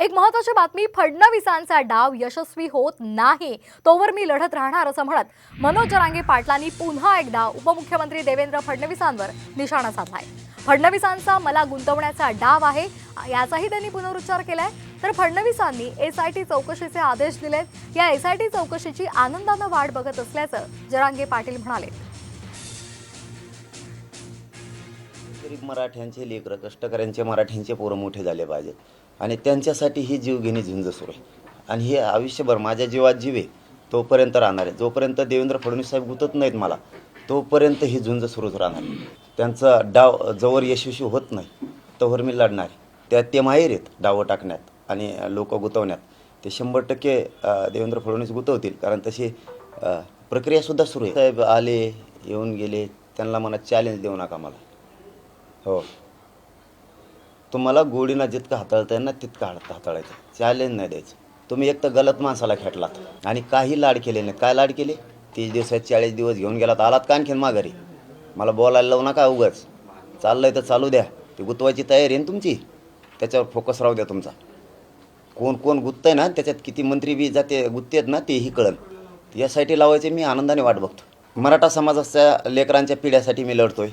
एक महत्वाची बातमी फडणवीसांचा डाव यशस्वी होत नाही. तोवर मी लढत राहणार असं म्हणत मनोज जरांगे पाटलांनी पुन्हा एकदा उपमुख्यमंत्री देवेंद्र फडणवीसांवर निशाणा साधलाय. फडणवीसांचा मला गुंतवण्याचा डाव आहे याचाही त्यांनी पुनरुच्चार केलाय. तर फडणवीसांनी एस आय टी चौकशीचे आदेश दिलेत. या एस आय टी चौकशीची आनंदानं वाट बघत असल्याचं जरांगे पाटील म्हणाले. गरीब मराठ्यांचे लेकर कष्टकऱ्यांचे मराठ्यांचे पोरं मोठे झाले पाहिजेत. आणि त्यांच्यासाठी ही जीवघेणी झुंज सुरू आहे. आणि हे आयुष्यभर माझ्या जीवात जीव आहे तोपर्यंत राहणार आहे. जोपर्यंत देवेंद्र फडणवीस साहेब गुतत नाहीत मला तोपर्यंत ही झुंज सुरूच राहणार त्यांचा डाव जवळ यशस्वी होत नाही तोवर मी लढणार आहे. त्या ते माहेर आहेत डावं टाकण्यात आणि लोक गुतवण्यात. ते शंभर टक्के देवेंद्र फडणवीस गुतवतील कारण तशी प्रक्रियासुद्धा सुरू आहे. साहेब आले येऊन गेले त्यांना मला चॅलेंज देऊ नका मला. हो. तुम्हाला गोडीनं जितकं हाताळता येईल ना तितकं हात हाताळायचं. चॅलेंज नाही द्यायचं. तुम्ही एक तर गलत माणसाला खेटलात आणि काही लाड केले नाही. काय लाड केले? तीस दिवसात चाळीस दिवस घेऊन गेलात आलात का आणखीन माघारी? मला बोलायला लावू नका उगाच. चाललंय तर चालू द्या. ती गुतवायची तयारी आहे ना तुमची? त्याच्यावर फोकस राहू द्या तुमचा. कोण कोण गुत्तंय ना त्याच्यात किती मंत्री बी जाते गुत्तेत ना तेही कळन. यासाठी लावायचे मी आनंदाने वाट बघतो. मराठा समाजाच्या लेकरांच्या पिढ्यासाठी मी लढतोय.